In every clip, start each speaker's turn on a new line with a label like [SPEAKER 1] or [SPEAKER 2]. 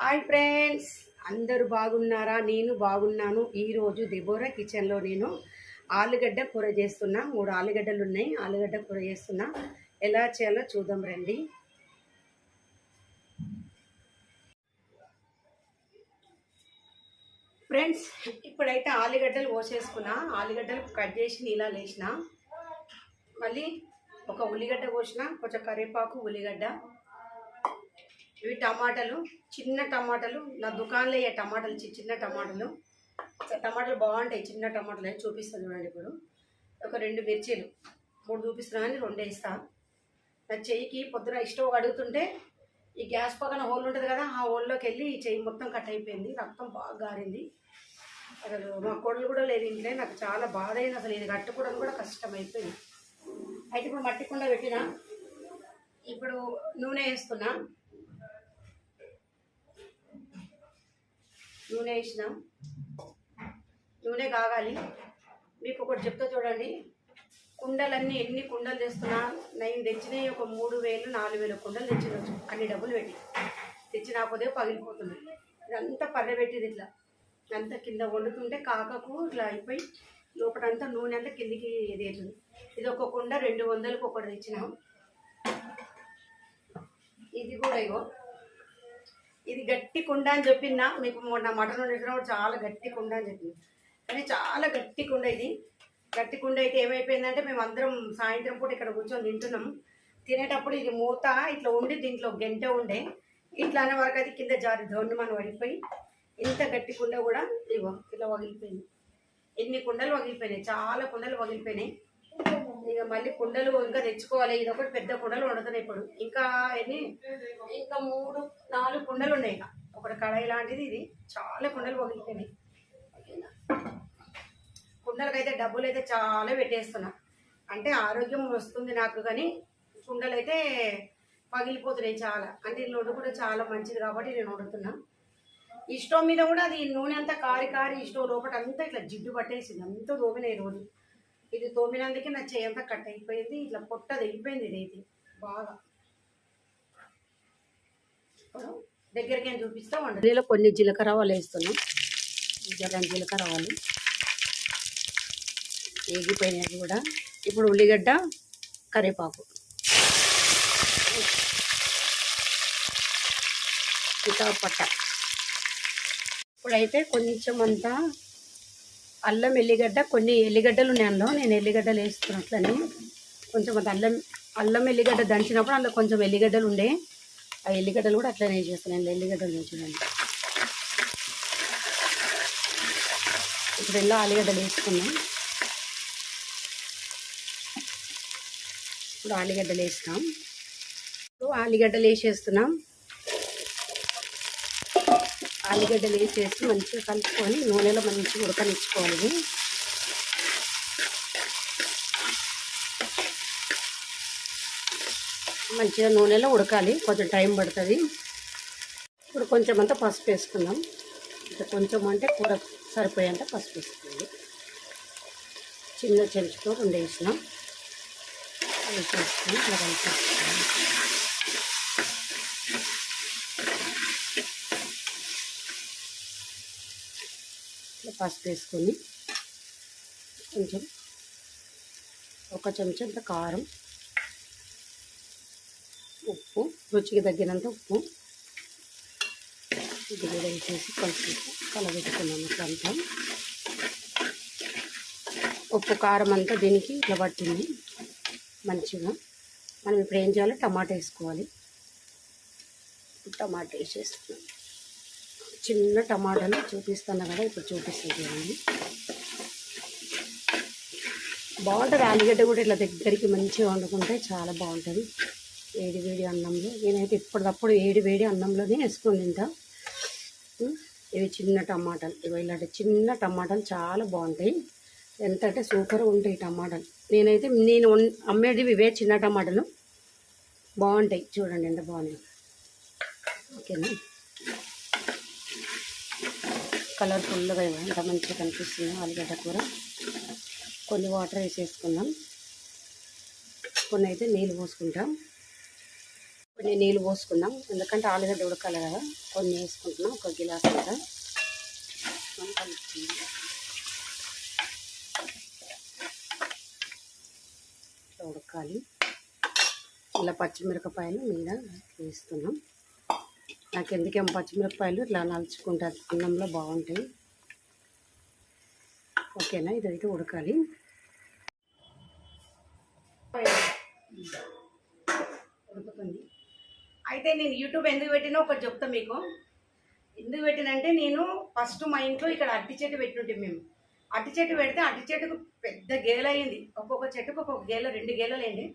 [SPEAKER 1] Hi friends అందరూ బాగున్నారా? నేను బాగున్నాను. ఈరోజు దెబోరా కిచెన్లో నేను ఆలుగడ్డ కూర చేస్తున్నా. మూడు ఆలుగడ్డలు ఉన్నాయి. ఆలుగడ్డ కూర చేస్తున్నా. ఎలా చేయాలో చూద్దాం రండి. ఫ్రెండ్స్ ఇప్పుడైతే ఆలుగడ్డలు పోసేసుకున్నా ఆలుగడ్డలు కట్ చేసి నీళ్ళ లేచిన మళ్ళీ ఒక ఉల్లిగడ్డ పోసిన కొంచెం కరివేపాకు ఉల్లిగడ్డ. ఇవి టమాటాలు చిన్న టమాటాలు. నా దుకాణంలో అయ్యే టమాటాలు చి- చిన్న టమాటాలు. టమాటాలు బాగుంటాయి చిన్న టమాటాలు అవి చూపిస్తాను చూడండి ఇప్పుడు. ఒక రెండు మిర్చీలు మూడు చూపిస్తున్నా కానీ రెండు వేస్తా. నా చెయ్యికి పొద్దున ఇష్టం అడుగుతుంటే ఈ గ్యాస్ పక్కన హోల్ ఉంటుంది కదా ఆ హోల్లోకి వెళ్ళి ఈ చెయ్యి మొత్తం కట్ అయిపోయింది. రక్తం బాగా గారింది. అసలు మా కోడలు కూడా లేదు ఇంట్లో నాకు చాలా బాధ అయింది. అసలు ఇది కట్టుకోవడం కూడా కష్టం అయిపోయింది అయితే ఇప్పుడు మట్టి కుండ పెట్టిన. ఇప్పుడు నూనె వేస్తున్నా. నూనె వేసినాం. నూనె కాగాలి. మీకు ఒకటి చెప్తా చూడండి. కుండలన్నీ ఎన్ని కుండలు తెస్తున్నా నేను తెచ్చినవి ఒక మూడు వేలు నాలుగు వేల కుండలు తెచ్చినచ్చు అన్ని డబ్బులు పెట్టి. తెచ్చినాకపోతే పగిలిపోతుంది. ఇదంతా పర్రె పెట్టింది ఇట్లా. అంతా కింద వండుతుంటే కాకకు ఇట్లా అయిపోయి లోపలంతా నూనె అంతా కిందికి ఇది ఇది ఒక కుండ రెండు వందలకు ఒకటి తెచ్చినాం. ఇది కూడా ఇగో. ఇది గట్టి కుండ అని చెప్పిన మీకు మొన్న మటన్ వండినప్పుడు చాలా గట్టి కుండ అని చెప్పింది కానీ చాలా గట్టి కుండ ఇది. గట్టి కుండ అయితే ఏమైపోయిందంటే మేము అందరం సాయంత్రం పూట ఇక్కడ కూర్చొని తింటున్నాం. తినేటప్పుడు ఇది మూత ఇట్లా ఉండి దీంట్లో గంట ఉండే. ఇట్లా అనే వరకు అది కింద జారి దొండు మనం పడిపోయి ఇంత గట్టి కుండ కూడా ఇగో ఇలా వగిలిపోయింది. ఎన్ని కుండలు వగిలిపోయినాయి? చాలా కుండలు వగిలిపోయినాయి. ఇక మళ్ళీ కుండలు ఇంకా తెచ్చుకోవాలి. ఇది ఒకటి పెద్ద కుండలు వండుతున్నాయి ఇప్పుడు. ఇంకా ఎన్ని? ఇంకా మూడు నాలుగు కుండలు ఉన్నాయి ఇక. ఒకటి కడాయి లాంటిది ఇది. చాలా కుండలు పగిలిపోయినాయి కుండలకైతే డబ్బులు అయితే చాలా పెట్టేస్తున్నా. అంటే ఆరోగ్యం వస్తుంది నాకు కానీ కుండలు అయితే పగిలిపోతున్నాయి చాలా. అంటే ఈ కూడా చాలా మంచిది కాబట్టి నేను వండుతున్నా. ఈ స్టవ్ మీద కూడా అది నూనె అంతా కారి కారి ఈ స్టవ్ లోపల అంతా ఇట్లా జిడ్డు పట్టేసింది. అంతా తోమినాయి రోజు. ఇది తోమినందుకే నా చేయి అంతా కట్ అయిపోయింది ఇట్లా పొట్ట తెగిపోయింది ఇదైతే. బాగా. ఇప్పుడు దగ్గరికి నేను చూపిస్తా వండలో కొన్ని జీలకర్ర వాళ్ళు వేస్తున్నాం. జగన్ జీలకర్ర వాళ్ళు వేగిపోయినది కూడా. ఇప్పుడు ఉల్లిగడ్డ కరివేపాకు. ఇంకా ఇప్పుడైతే కొంచెం అంతా అల్లం ఎల్లిగడ్డ కొన్ని ఎల్లిగడ్డలు ఉన్నాయి అందులో. నేను ఎల్లిగడ్డలు వేసుకున్నట్లని. కొంచెం అది అల్లం అల్లం ఎల్లిగడ్డ దంచినప్పుడు అందులో కొంచెం ఎల్లిగడ్డలు ఉండే. ఆ ఎల్లిగడ్డలు కూడా అట్లనే చేస్తున్నాను ఎల్లిగడ్డలు చూడండి ఇప్పుడు ఎలా ఆలుగడ్డలు వేసుకున్నాం ఇప్పుడు ఆలుగడ్డలు వేస్తాం. ఇప్పుడు ఆలుగడ్డలు వేసేస్తున్నాం. ఆలుగడ్డలు వేసేసి మంచిగా కలుపుకొని నూనెలో మంచిగా ఉడకనిచ్చుకోవాలి. మంచిగా నూనెలో ఉడకాలి. కొంచెం టైం పడుతుంది. ఇప్పుడు కొంచెం అంతా పసుపు వేసుకుందాం. ఇంకా కొంచెం అంటే కూర సరిపోయేంత పసుపు వేసుకోండి చిన్న చెంచుతో రెండు వేసినాం. వేసేసుకొని ఇట్లా కలిపేసుకోవాలి ఇట్లా పసుపు వేసుకొని కొంచెం ఒక చెంచంత కారం ఉప్పు రుచికి తగ్గినంత ఉప్పు ఇది కూడా వేసేసి కలిపి కలబెట్టుకున్నాను అంతా ఉప్పు కారం అంతా దీనికి ఇట్లా పట్టింది మంచిగా. మనం ఇప్పుడు ఏం చేయాలి టమాటా వేసుకోవాలి. టమాటా వేసేస్తున్నాం చిన్న టమాటాలు చూపిస్తాను కదా ఇప్పుడు చూపిస్తుంది బాగుంటుంది ఆలుగడ్డ కూడా ఇట్లా దగ్గరికి మంచిగా వండుకుంటే చాలా బాగుంటుంది. వేడి వేడి అన్నంలో నేనైతే ఇప్పటికప్పుడు వేడి వేడి అన్నంలోనే వేసుకొని తింటా. ఇవి చిన్న టమాటాలు ఇవి ఇలాంటి చిన్న టమాటాలు చాలా బాగుంటాయి. ఎంత అంటే సూపర్గా ఉంటాయి టమాటాలు. నేనైతే నేను అమ్మేది ఇవే చిన్న టమాటాలు. బాగుంటాయి చూడండి ఎంత బాగున్నాయి. ఓకేనా? కలర్ఫుల్గా ఎంత మంచిగా కనిపిస్తుంది ఆలుగడ్డ కూర. కొన్ని వాటర్ వేసేసుకుందాం. కొన్ని అయితే నీళ్ళు పోసుకుంటాం. కొన్ని నీళ్ళు పోసుకుందాం. ఎందుకంటే ఆలుగడ్డ ఉడకాలి కదా. కొన్ని వేసుకుంటున్నాం ఒక గిలాస్ అంతా. మనం కలుపుకుందాం. ఉడకాలి. ఇలా పచ్చిమిరపకాయలు మీద వేస్తున్నాం. నాకు ఎందుకేమో పచ్చిమిరపకాయలు ఇట్లా నలుచుకుంటా అన్నంలో బాగుంటాయి. ఓకేనా? ఇదైతే ఉడకాలి. ఉడుకుతుంది. అయితే నేను యూట్యూబ్ ఎందుకు పెట్టినా ఒకటి చెప్తా మీకు. ఎందుకు పెట్టినంటే నేను ఫస్ట్ మా ఇంట్లో ఇక్కడ అట్టి చెట్టు పెట్టుంటే మేము. అట్టి చెట్టు పెడితే అట్టి చెట్టుకు పెద్ద గేలయింది ఒక్కొక్క చెట్టుకు ఒక్కొక్క గేల రెండు గేలలేండి.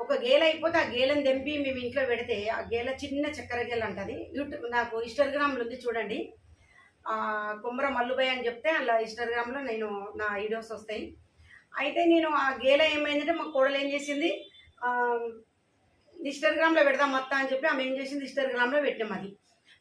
[SPEAKER 1] ఒక గేల అయిపోతే ఆ గేలను తెంపి మేము ఇంట్లో పెడితే ఆ గేల చిన్న చక్కెర గేల అంటది. యూట్యూబ్ నాకు ఇన్స్టాగ్రామ్లో ఉంది చూడండి. కుమ్మర మల్లుబాయ్ అని చెప్తే అలా ఇన్స్టాగ్రామ్లో నేను నా వీడియోస్ వస్తాయి. అయితే నేను ఆ గేల ఏమైందంటే మా కోడలు ఏం చేసింది? ఇన్స్టాగ్రామ్లో పెడదాం మొత్తం అని చెప్పి ఆమె ఏం చేసింది? ఇన్స్టాగ్రామ్లో పెట్టాం అది.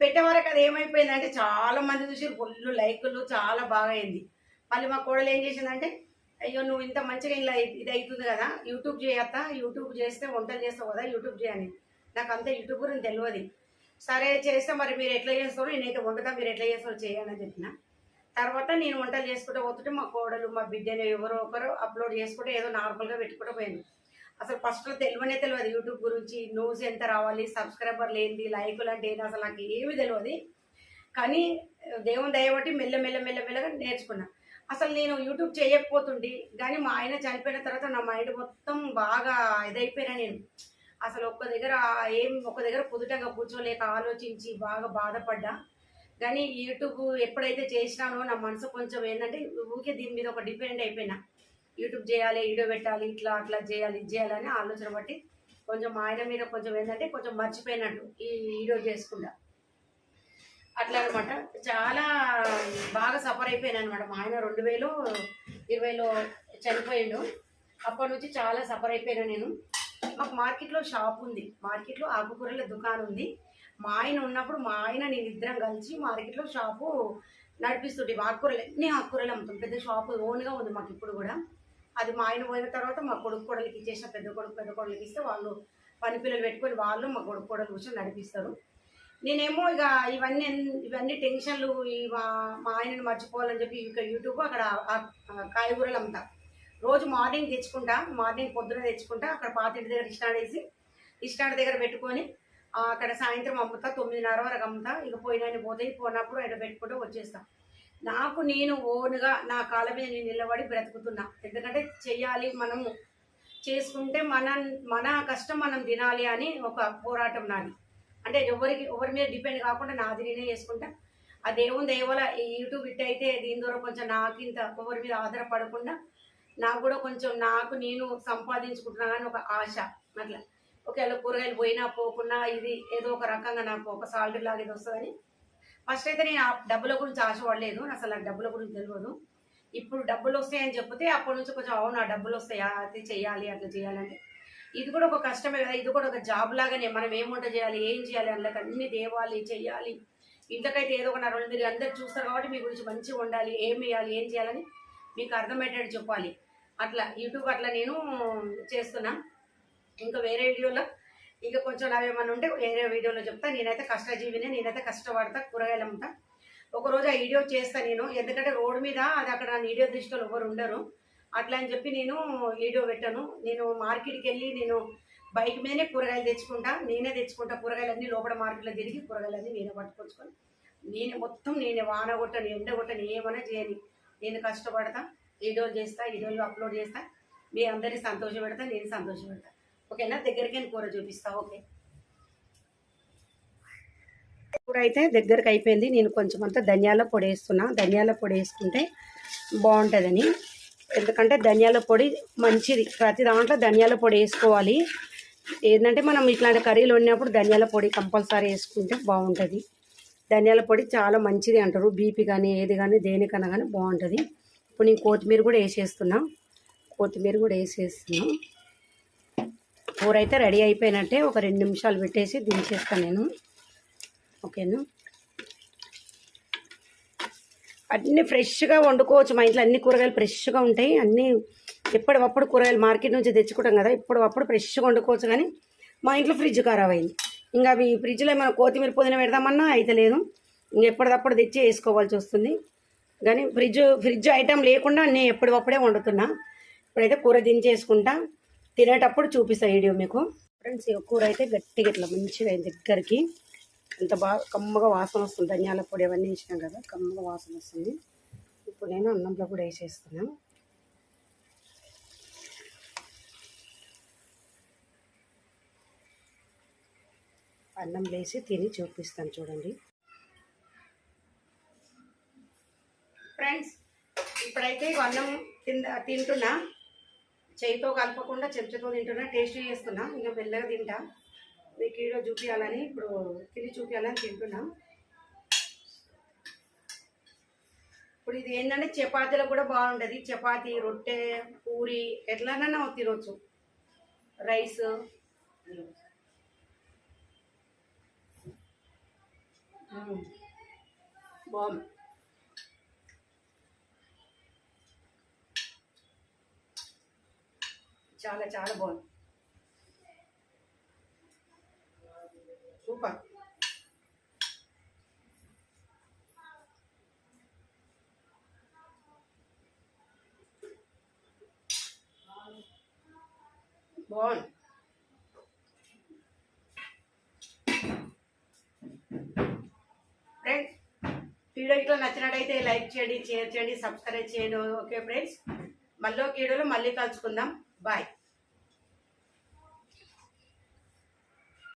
[SPEAKER 1] పెట్టే వరకు అది ఏమైపోయిందంటే చాలా మంది చూసి ఫుల్ లైకులు చాలా బాగా అయింది. మళ్ళీ మా కోడలు ఏం చేసిందంటే అయ్యో నువ్వు ఇంత మంచిగా ఇలా ఇది అవుతుంది కదా యూట్యూబ్ చేయత్తా యూట్యూబ్ చేస్తే వంటలు చేస్తావు కదా యూట్యూబ్ చేయని. నాకు అంత యూట్యూబ్ గురించి తెలియదు సరే చేస్తే మరి మీరు ఎట్లా చేస్తారో నేనైతే వండుతా మీరు ఎట్లా చేస్తారో చేయాలని చెప్పిన. తర్వాత నేను వంటలు చేసుకుంటూ పోతుంటే మా కోడలు మా బిడ్డలు ఎవరో ఒకరు అప్లోడ్ చేసుకుంటే ఏదో నార్మల్గా పెట్టుకుంటూ పోయాను అసలు ఫస్ట్లో తెలియనే తెలియదు యూట్యూబ్ గురించి న్యూస్ ఎంత రావాలి సబ్స్క్రైబర్లు ఏంటి లైకులు అంటే ఏంటి అసలు నాకు ఏమీ తెలియదు కానీ దేవుని దయబట్టి మెల్ల మెల్ల మెల్ల మెల్లగా నేర్చుకున్నా. అసలు నేను యూట్యూబ్ చేయకపోతుండి కానీ మా ఆయన చనిపోయిన తర్వాత నా మైండ్ మొత్తం బాగా ఇదైపోయినా నేను. అసలు ఒక్క దగ్గర ఏం ఒక దగ్గర కుదుటగా కూర్చోలేక ఆలోచించి బాగా బాధపడ్డా. కానీ యూట్యూబ్ ఎప్పుడైతే చేసినానో నా మనసు కొంచెం ఏంటంటే ఊరికే దీని మీద ఒక డిపెండ్ అయిపోయినా. యూట్యూబ్ చేయాలి వీడియో పెట్టాలి ఇట్లా అట్లా చేయాలి ఇది చేయాలని ఆలోచన బట్టి కొంచెం మా ఆయన మీద కొంచెం ఏంటంటే కొంచెం మర్చిపోయినట్టు ఈ వీడియో చేసుకుంటా. అట్లా అనమాట చాలా బాగా సఫర్ అయిపోయాను అనమాట మా ఆయన రెండు వేలు ఇరవైలో చనిపోయాడు. అప్పటి నుంచి చాలా సఫర్ అయిపోయాను నేను. మాకు మార్కెట్లో షాప్ ఉంది. మార్కెట్లో ఆకుకూరల దుకాణం ఉంది. మా ఆయన ఉన్నప్పుడు మా ఆయన నేను ఇద్దరం కలిసి మార్కెట్లో షాపు నడిపిస్తుంటే ఆకుకూరలు అన్ని ఆకుకూరలు అమ్ముతాం? పెద్ద షాపు ఓన్గా ఉంది మాకు ఇప్పుడు కూడా. అది మా ఆయన పోయిన తర్వాత మా కొడుకు కొడలికి ఇచ్చేసిన పెద్ద కొడుకు పెద్ద కొడలికి ఇస్తే వాళ్ళు పని పిల్లలు పెట్టుకొని వాళ్ళు మా కొడుకు కొడలు కూర్చొని నడిపిస్తారు. నేనేమో ఇక ఇవన్నీ ఎన్- ఇవన్నీ టెన్షన్లు ఈ మా ఆయనను ఆయనని మర్చిపోవాలని చెప్పి ఇక యూట్యూబ్ అక్కడ కాయగూరలు అమ్ముతా రోజు మార్నింగ్ తెచ్చుకుంటా మార్నింగ్ పొద్దున తెచ్చుకుంటా అక్కడ పాతింటి దగ్గర ఇష్టాడ్ వేసి ఇష్టాడ్ దగ్గర పెట్టుకొని అక్కడ సాయంత్రం అమ్ముతా తొమ్మిదిన్నర వరకు అమ్ముతా ఇక పోయినాయని పోతాయి పోయినప్పుడు ఇక్కడ పెట్టుకుంటూ వచ్చేస్తా. నాకు నేను ఓన్గా నా కాళ్ళ మీద నేను నిలబడి బ్రతుకుతున్నా. ఎందుకంటే చెయ్యాలి మనము. చేసుకుంటే మన మన కష్టం మనం తినాలి అని ఒక పోరాటం నాది. అంటే ఎవరికి ఎవరి మీద డిపెండ్ కాకుండా నాది నేనే చేసుకుంటా. ఆ దేవుని దయవల ఈ యూట్యూబ్ ఇట్ అయితే దీని ద్వారా కొంచెం నాకు ఇంత ఎవరి మీద ఆధారపడకుండా నాకు కూడా కొంచెం నాకు నేను సంపాదించుకుంటున్నా అని ఒక ఆశ. అట్లా. ఒకవేళ కూరగాయలు పోయినా పోకున్నా ఇది ఏదో ఒక రకంగా నాకు ఒక సాలరీ లాగా ఇది వస్తుందని. ఫస్ట్ అయితే నేను ఆ డబ్బుల గురించి ఆశపడలేదు. అసలు నాకు డబ్బుల గురించి తెలియదు ఇప్పుడు డబ్బులు వస్తాయని చెప్తే అప్పటి నుంచి కొంచెం అవును ఆ డబ్బులు వస్తాయా? అది చేయాలి అట్లా చేయాలంటే. ఇది కూడా ఒక కష్టమే కదా ఇది కూడా ఒక జాబ్ లాగానే మనం ఏం వంట చేయాలి ఏం చేయాలి అందులోకి అన్ని తేవాలి చేయాలి. ఇంతకైతే ఏదో ఒక నరులు మీరు అందరు చూస్తారు కాబట్టి మీ గురించి మంచిగా ఉండాలి ఏం వేయాలి ఏం చేయాలని మీకు అర్థమయ్యేటట్టు చెప్పాలి. అట్లా యూట్యూబ్ అట్లా నేను చేస్తున్నా. ఇంకా వేరే వీడియోలో ఇంకా కొంచెం నావి ఉంటే వేరే వీడియోలో చెప్తా. నేనైతే కష్టజీవినే నేనైతే కష్టపడతా కూరగాయలు అమ్ముతా. ఒకరోజు ఆ వీడియో చేస్తా నేను. ఎందుకంటే రోడ్డు మీద అది అక్కడ నా వీడియో దృష్టిలో ఎవరు ఉండరు. అట్లా అని చెప్పి నేను వీడియో పెట్టాను. నేను మార్కెట్కి వెళ్ళి నేను బైక్ మీదనే కూరగాయలు తెచ్చుకుంటా నేనే తెచ్చుకుంటా. కూరగాయలన్నీ లోపల మార్కెట్లో తిరిగి కూరగాయలన్నీ నేనే పట్టుకొచ్చుకొని నేనే మొత్తం నేనే వాన కొట్టను ఎండ కొట్టను ఏమైనా చేయని. నేను కష్టపడతా వీడియోలు చేస్తా వీడియోలు అప్లోడ్ చేస్తా. మీ అందరినీ సంతోష పెడతా నేను సంతోష పెడతా. ఓకేనా? దగ్గరికి నేను కూర చూపిస్తా ఓకే? కూర అయితే దగ్గరకు అయిపోయింది. నేను కొంచెం అంతా ధనియాల పొడి వేస్తున్నా. ధనియాల పొడి వేసుకుంటే బాగుంటుందని. ఎందుకంటే ధనియాల పొడి మంచిది. ప్రతి దాంట్లో ధనియాల పొడి వేసుకోవాలి. ఏంటంటే మనం ఇట్లాంటి కర్రీలు ఉన్నప్పుడు ధనియాల పొడి కంపల్సరీ వేసుకుంటే బాగుంటుంది. ధనియాల పొడి చాలా మంచిది అంటారు. బీపీ కానీ ఏది కానీ దేనికన్నా కానీ బాగుంటుంది. ఇప్పుడు నేను కొత్తిమీర కూడా వేసేస్తున్నా. కొత్తిమీర కూడా వేసేస్తున్నా. కూర అయితే రెడీ అయిపోయినట్టే ఒక రెండు నిమిషాలు పెట్టేసి దించేస్తాను నేను. ఓకేనా? అన్నీ ఫ్రెష్గా వండుకోవచ్చు. మా ఇంట్లో అన్ని కూరగాయలు ఫ్రెష్గా ఉంటాయి. అన్నీ ఎప్పటికప్పుడు కూరగాయలు మార్కెట్ నుంచి తెచ్చుకుంటాం కదా ఇప్పటికప్పుడు ఫ్రెష్గా వండుకోవచ్చు కానీ మా ఇంట్లో ఫ్రిడ్జ్ ఖరాబ్ అయింది. ఇంకా అవి ఫ్రిడ్జ్లో ఏమైనా కొత్తిమీర పుదీనా పెడదామన్నా అయితే లేదు. ఇంకా ఎప్పటికప్పుడు తెచ్చి వేసుకోవాల్సి వస్తుంది. కానీ ఫ్రిడ్జ్ ఫ్రిడ్జ్ ఐటెం లేకుండా నేను ఎప్పటికప్పుడే వండుతున్నా. ఇప్పుడైతే కూర దించేసుకుంటా. తినేటప్పుడు చూపిస్తా వీడియో మీకు. ఫ్రెండ్స్ కూర అయితే గట్టిగా ఇట్లా మంచిగా అయింది దగ్గరికి. ఎంత బాగా కమ్మగా వాసన వస్తుంది ధనియాల పొడి అవన్నీ వేసినాం కదా కమ్మగా వాసన వస్తుంది. ఇప్పుడు నేను అన్నంలో కూడా వేసేస్తున్నాను అన్నం వేసి తిని చూపిస్తాను చూడండి. ఫ్రెండ్స్ ఇప్పుడైతే అన్నం తింద తింటున్నా. చేయితో కలపకుండా చెంచాతో తింటున్నా టేస్ట్ చేస్తున్నా. ఇంకా మెల్లగా తింటా. మీకు ఈడో చూపించాలని ఇప్పుడు తిని చూపించాలని తింటున్నా. ఇప్పుడు ఇది ఏంటంటే చపాతీలో కూడా బాగుంటుంది. చపాతీ రొట్టె పూరి ఎట్లనైనా తినవచ్చు రైస్. బాగుంది. చాలా చాలా బాగుంది. సూపర్ బాగుంది ఫ్రెండ్స్ వీడియో ఇట్లా నచ్చినట్టయితే లైక్ చేయండి షేర్ చేయండి సబ్స్క్రైబ్ చేయండి. ఓకే ఫ్రెండ్స్ మళ్ళీ ఒక వీడియోలో మళ్ళీ కలుసుకుందాం. బాయ్